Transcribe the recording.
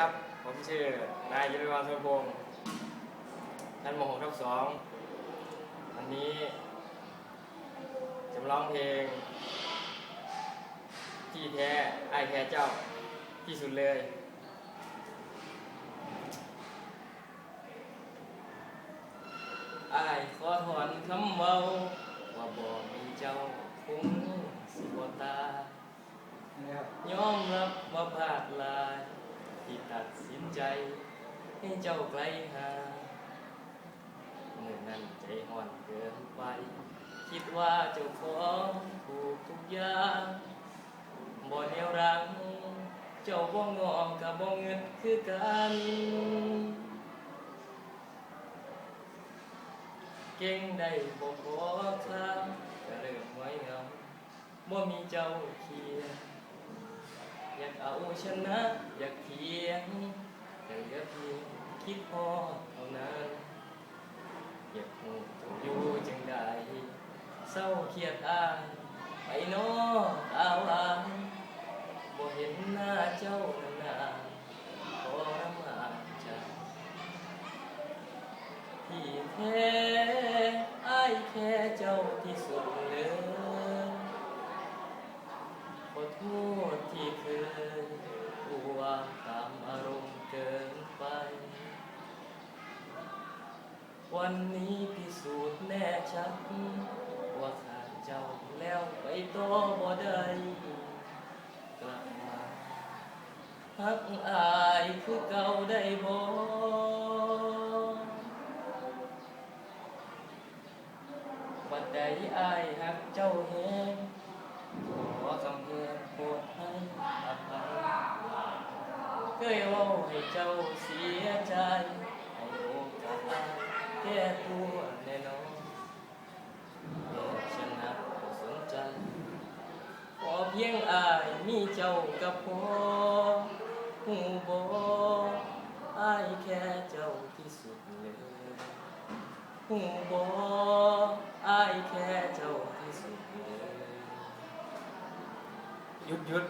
ครับ ผมชื่อนายยุทธวัฒน์สุพงศ์ชั้นม .6 ทับ2วันนี้จะมาร้องเพลง ที่แท้ไอ้ายแท้เจ้าที่สุดเลย อายขอถอนคำเว้าว่าบ่มีเจ้าคงสิบ่ตายนะครับยอมรับว่าพลาดหลาย ที่ตัดสินใจ ให้เจ้าไกลห่างเมื่อนั้นใจห่อนเกินไป คิดว่าเจ้าของถูกทุกอย่างบ่แนวรัง เจ้าบ่งอมกับบ่เงินคือกันเก่งได้บ่พอครั้งก็เริ่มไว้เงาบ่มีเจ้าเคียง อยากเอาชนะ อยากเทียงแต่เลือเพียงคิดพอเท่านั้น อยากหูจะอยู่จังใดเศร้าเครียดอายไปโนออาวอายบ่เห็นหน้าเจ้านานๆขอรำอาญใจที่แท้อายแค่เจ้าที่สุด วันนี้พิสูจน์แน่ชัดว่าขาดเจ้าแล้วไปต่อบ่ได้กลับมาฮักอายคือเก่าได้บ่บัดใดอายฮักเจ้าแฮงขอคำเพื่อนโปรดให้อภัยเคยเว่าให้เจ้าเสียใจ ให้โอกาสอาย แก้ตัวแน่นอนแต่ฉันนักก็สนใจขอเพียงอายมีเจ้ากับพอหูบออายแค่เจ้าที่สุดเลยหูบออายแค่เจ้าที่สุดเลยหยุดหยุด